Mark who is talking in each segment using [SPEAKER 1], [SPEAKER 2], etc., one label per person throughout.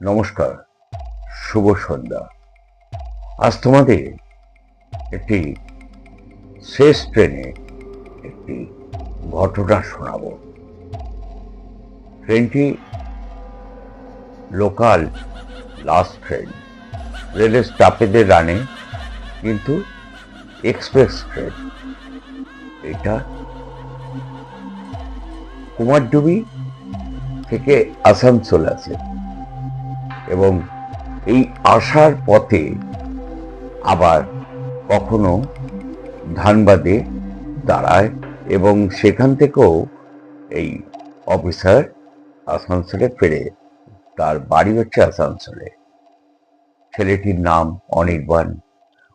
[SPEAKER 1] নমস্কার, শুভ সন্ধ্যা। আজ তোমাদের একটি শেষ ট্রেনে একটি ঘটনা শোনাব। ট্রেনটি লোকাল লাস্ট ট্রেন। রেলের স্টাফেদের রানে, কিন্তু এক্সপ্রেস ট্রেন। এটা কুমারডুবি থেকে আসানসোল আছে। এবং এই আসার পথে আবার কখনো ধানবাদে দাঁড়ায় এবং সেখান থেকেও এই অফিসার আসানসোলে ফেরে, তার বাড়ি হচ্ছে আসানসোলে। ছেলেটির নাম অনির্বাণ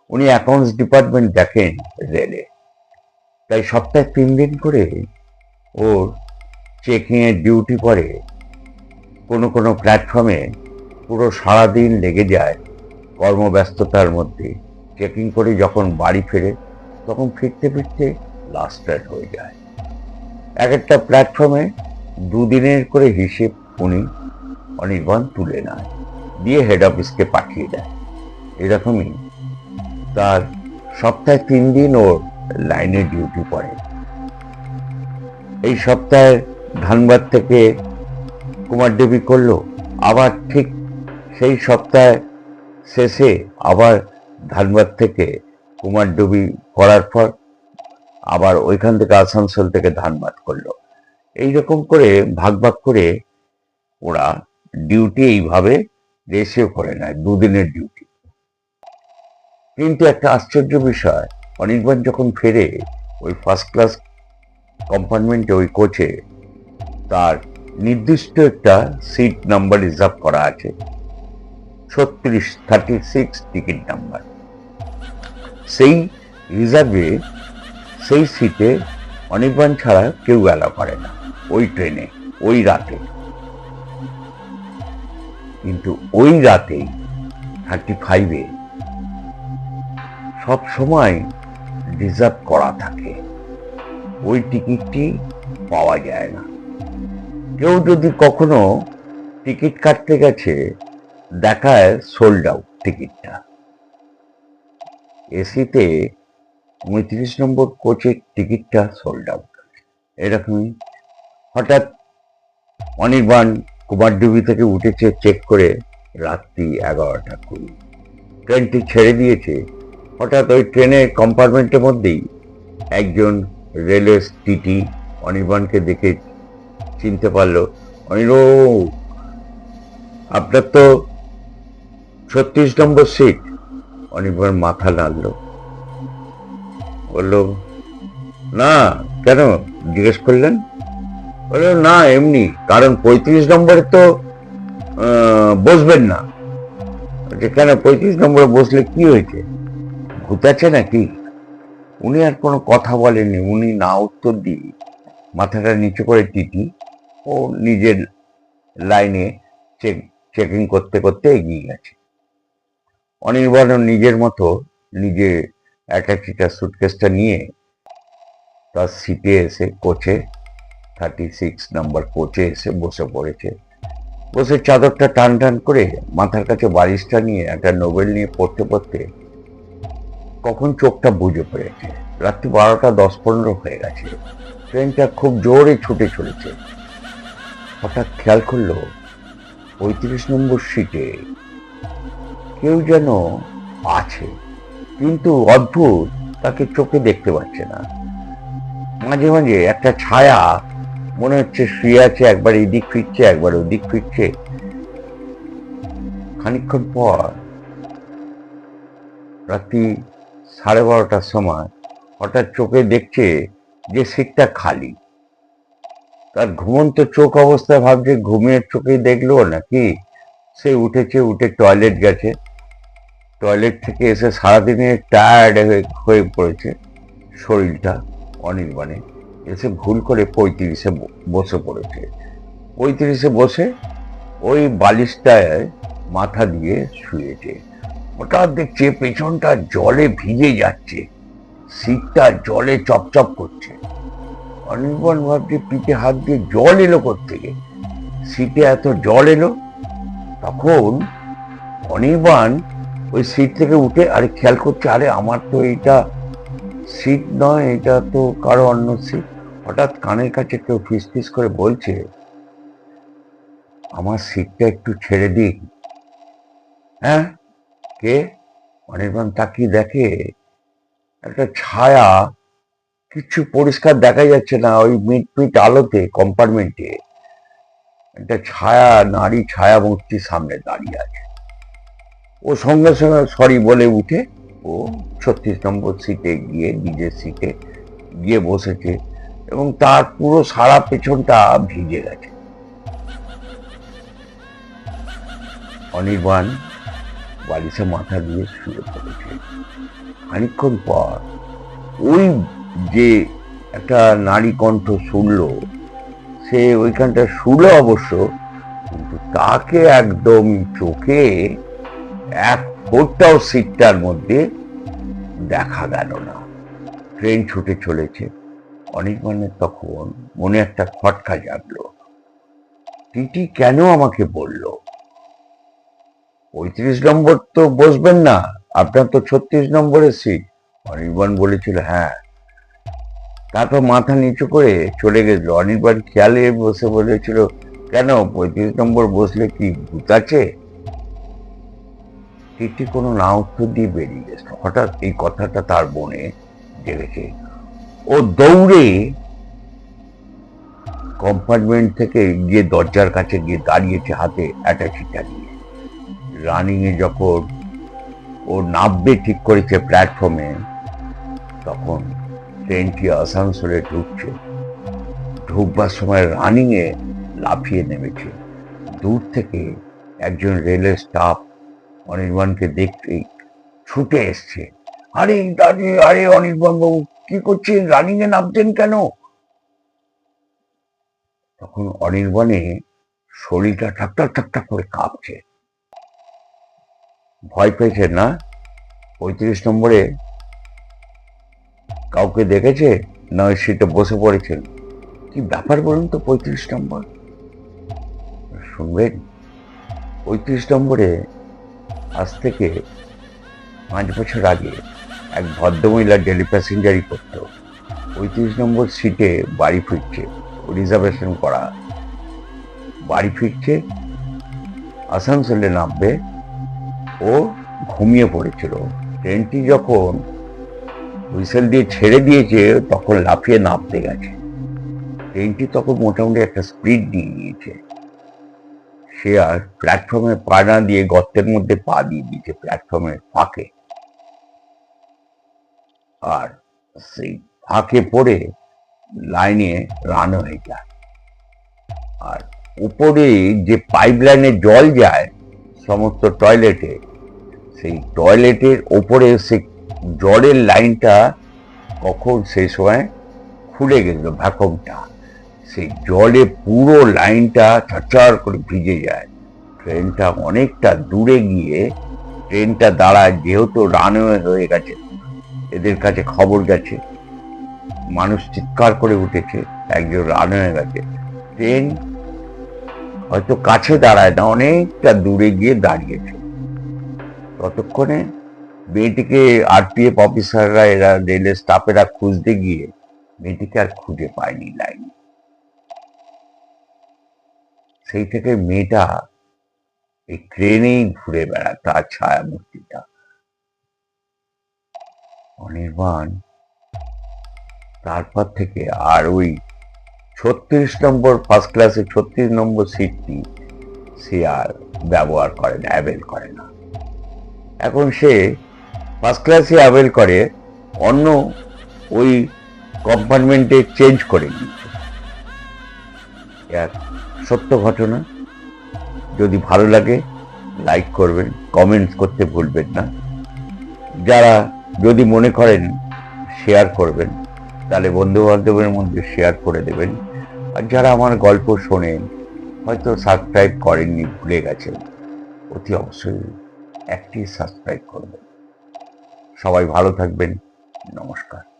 [SPEAKER 1] উনি অ্যাকাউন্টস ডিপার্টমেন্ট দেখেন রেলে। তাই সপ্তাহে তিন দিন করে ওর চেকিংয়ের ডিউটি পড়ে। কোনো কোনো প্ল্যাটফর্মে পুরো সারাদিন লেগে যায় কর্মব্যস্ততার মধ্যে। চেকিং করে যখন বাড়ি ফেরে, তখন ফিরতে ফিরতে লাস্ট ট্রেন হয়ে যায়। এক একটা প্ল্যাটফর্মে দুদিনের করে হিসেব উনি অনির্বাণ তুলে নেয়, দিয়ে হেড অফিসকে পাঠিয়ে দেয়। এরকমই তার সপ্তাহে তিন দিন ওর লাইনে ডিউটি পড়ে। এই সপ্তাহে ধানবাদ থেকে কুমার দেবী করল, আবার ঠিক সেই সপ্তাহে শেষে আবার ধানবাদ থেকে কুমারডুবি করার পর আবার ওইখান থেকে আসানসোল থেকে ধানবাদ করল। এইরকম করে ভাগ ভাগ করে ওরা ডিউটি এইভাবে রেসিও করে নেয়, দুদিনের ডিউটি কিন্তু একটা আশ্চর্য বিষয়, অনির্বাণ যখন ফেরে ওই ফার্স্ট ক্লাস কম্পার্টমেন্টে ওই কোচে তার নির্দিষ্ট একটা সিট নাম্বার রিজার্ভ করা আছে। ছত্রিশ থার্টি সিক্স টিকিট নাম্বার সেই রিজার্ভে সেই সিটে অনির্বাণ ছাড়া কেউ অ্যালাউ করে না, ওই ট্রেনে ওই রাতে। কিন্তু ওই রাতেই থার্টি ফাইভে সব সময় রিজার্ভ করা থাকে। ওই টিকিটটি পাওয়া যায় না। কেউ যদি কখনো টিকিট কাটতে গেছে দেখায় সোল্ড আউট টিকিটটা এসিতে উনত্রিশ নম্বর কোচের টিকিটটা সোল্ড আউট এরকমই হঠাৎ অনির্বাণ কুমারডুবি থেকে উঠেছে চেক করে রাত্রি এগারোটা কুড়ি। ট্রেনটি ছেড়ে দিয়েছে। হঠাৎ ওই ট্রেনের কম্পার্টমেন্টের মধ্যেই একজন রেলওয়ে টিটি অনির্বাণকে দেখে চিনতে পারল। অনির আপনার তো ছত্রিশ নম্বর সিট অনির্বাণ মাথা নাড়লো। বলল, না, কেন? জিজ্ঞেস করলেন? বলল, না, এমনি। কারণ পঁয়ত্রিশ নম্বরে তো বসবেন না। কেন? পঁয়ত্রিশ নম্বরে বসলে কি হয়েছে? ভূত আছে নাকি? উনি আর কোনো কথা বলেননি। উনি না উত্তর দিয়ে মাথাটা নিচু করে টিটি ও নিজের লাইনে চেকিং করতে করতে এগিয়ে গেছে। অনির্বাণ নিজের মতো নিজে অ্যাটাচিটা সুটকেসটা নিয়ে তার সিটে এসে কোচে থার্টি সিক্স নাম্বার কোচে এসে বসে পড়েছে। বসে চাদরটা টান টান করে মাথার কাছে বালিশটা নিয়ে একটা নোবেল নিয়ে পড়তে পড়তে কখন চোখটা বুঝে পড়েছে। রাত্রি বারোটা দশ পনেরো হয়ে গেছে। ট্রেনটা খুব জোরে ছুটে চলেছে। হঠাৎ খেয়াল করল পঁয়ত্রিশ নম্বর সিটে কেউ যেন আছে, কিন্তু অদ্ভুত তাকে চোখে দেখতে পাচ্ছে না। মাঝে মাঝে একটা ছায়া মনে হচ্ছে শুয়ে আছে, একবার এদিক ফিরছে, একবার ওদিক ফিরছে। খানিকক্ষণ পর রাত্রি সাড়ে বারোটার সময় হঠাৎ চোখে দেখছে যে সিটটা খালি। তার ঘুমন্ত চোখ অবস্থায় ভাবছে, ঘুমিয়ে চোখে দেখল নাকি? সে উঠেছে, উঠে টয়লেট গেছে। টয়লেট থেকে এসে সারাদিনে টায়ার্ড হয়ে পড়েছে। শরীরটা অনির্বাণে। এসে ভুল করে পঁয়ত্রিশে বসে পড়েছে। পঁয়ত্রিশে বসে ওই বালিশটায় মাথা দিয়ে শুয়েছে। হঠাৎ দেখছে পেছনটা জলে ভিজে যাচ্ছে। সিটটা জলে চপচপ করছে। অনির্বাণ ভাবছে, পিঠে হাত দিয়ে জল এলো থেকে সিটে এত জল এলো, তখন অনির্বাণ ওই সিট থেকে উঠে, আরে খেয়াল করছে, আরে আমার তো এইটা সিট নয়, এটা তো কারও অন্য সিট হঠাৎ কানের কাছে কেউ ফিস ফিস করে বলছে, আমার সিটটা একটু ছেড়ে দিন। হ্যাঁ? কে? অনির্বাণ তাকিয়ে দেখে একটা ছায়া কিছু পরিষ্কার দেখা যাচ্ছে না ওই মিট মিট আলোতে কম্পার্টমেন্টে একটা ছায়া, নারী ছায়া মূর্তির সামনে দাঁড়িয়ে আছে। ও সঙ্গে সঙ্গে, সরি বলে উঠে ও ছত্রিশ নম্বর সিটে গিয়ে নিজের সিটে গিয়ে বসেছে এবং তার পুরো সারা পেছনটা ভিজে গেছে। অনির্বাণ বালিশে মাথা দিয়ে শুয়ে পড়েছে। খানিক্ষণ পর ওই যে একটা নারী কণ্ঠ শুনলো, সে ওইখানটা শুনলো অবশ্য, কিন্তু তাকে একদম চোখে এক ফোরটাও সিটটার মধ্যে দেখা গেল না। ট্রেন ছুটে চলেছে। অনির্বাণের তখন মনে একটা খটকা জাগলো। টিটি কেন আমাকে বলল? পঁয়ত্রিশ নম্বর তো বসবেন না, আপনার তো ছত্রিশ নম্বরের সিট। অনির্বাণ বলেছিল হ্যাঁ। তারপর মাথা নিচু করে চলে গেছিল। অনির্বাণ খেয়ালে বসে বলেছিল, কেন পঁয়ত্রিশ নম্বর বসলে কি ভূত আছে? টিটি কোনো না উত্তর দিয়ে বেরিয়ে গেছে। হঠাৎ এই কথাটা তার মনে জেগেছে। ও দৌড়ে কম্পার্টমেন্ট থেকে গিয়ে দরজার কাছে গিয়ে দাঁড়িয়েছে, হাতে অ্যাটাচিটা নিয়ে রানিং এ যখন ও নামবে ঠিক করেছে প্ল্যাটফর্মে তখন ট্রেনটি আসানসোলে ঢুকছে। ঢুকবার সময় রানিং এ লাফিয়ে নেমেছে। দূর থেকে একজন রেলের স্টাফ অনির্বাণকে দেখতে ছুটে এসছে। আরে দাঁড়িয়ে আরে অনির্বাণ বাবু কি করছেন? রানিং এ নামতেন কেন? তখন অনির্বাণে শরীরটা ঠাকঠাক ঠাকঠাক করে কাঁপছে। ভয় পেয়েছেন না? পঁয়ত্রিশ নম্বরে কাউকে দেখেছে? না ওই সিটে বসে পড়েছেন। কি ব্যাপার বলুন তো, পঁয়ত্রিশ নম্বর? শুনবেন, পঁয়ত্রিশ নম্বরে আজ থেকে পাঁচ বছর আগে এক ভদ্রমহিলা ডেলি প্যাসেঞ্জারই করতো। পঁয়ত্রিশ নম্বর সিটে বাড়ি ফিরছে, রিজার্ভেশন করা। বাড়ি ফিরছে, আসানসোলে নামবে ও ঘুমিয়ে পড়েছিল। ট্রেনটি যখন হুইসেল দিয়ে ছেড়ে দিয়েছে, তখন লাফিয়ে নামতে গেছে। ট্রেনটি তখন মোটামুটি একটা স্পিড নিয়ে নিয়েছে সে আর প্ল্যাটফর্মে পা না দিয়ে গর্তের মধ্যে পা দিয়ে দিয়েছে প্ল্যাটফর্মের ফাঁকে। আর সেই ফাঁকে পড়ে লাইনে রান হয়ে যায়। আর উপরে যে পাইপ লাইনে জল যায়, সমস্ত টয়লেটে সেই টয়লেটের ওপরে সে জলের লাইনটা কখন সেই সময় খুলে গেল ভ্যাকমটা সেই জলে পুরো লাইনটা চরচর করে ভিজে যায়। ট্রেনটা অনেকটা দূরে গিয়ে ট্রেনটা দাঁড়ায়, যেহেতু রানওয়ে হয়ে গেছে, এদের কাছে খবর গেছে। মানুষ চিৎকার করে উঠেছে, একজন রান হয়ে গেছে। ট্রেন হয়তো কাছে দাঁড়ায় না, অনেকটা দূরে গিয়ে দাঁড়িয়েছে। ততক্ষণে মেয়েটিকে আরপিএফ অফিসাররা, এরা রেলের স্টাফেরা খুঁজতে গিয়ে মেয়েটিকে আর খুঁজে পায়নি লাইনে। সেই থেকে মেয়েটা এই ট্রেনেই ঘুরে বেড়ায়, তার ছায়া মূর্তিটা অনির্বাণ, তারপর থেকে আর ওই ছত্রিশ নম্বর ফার্স্ট ক্লাসে ছত্রিশ নম্বর সিটটি সে আর ব্যবহার করে না অ্যাভেল করে না। এখন সে ফার্স্ট ক্লাসে অ্যাভেল করে, অন্য ওই কম্পার্টমেন্টে চেঞ্জ করে নিচ্ছে সত্য ঘটনা। যদি ভালো লাগে লাইক করবেন কমেন্টস করতে ভুলবেন না। যারা যদি মনে করেন শেয়ার করবেন, তাহলে বন্ধু বান্ধবের মধ্যে শেয়ার করে দেবেন। আর যারা আমার গল্প শোনেন, হয়তো সাবস্ক্রাইব করেননি, ভুলে গেছেন, অতি অবশ্যই একটি সাবস্ক্রাইব করবেন। সবাই ভালো থাকবেন। নমস্কার।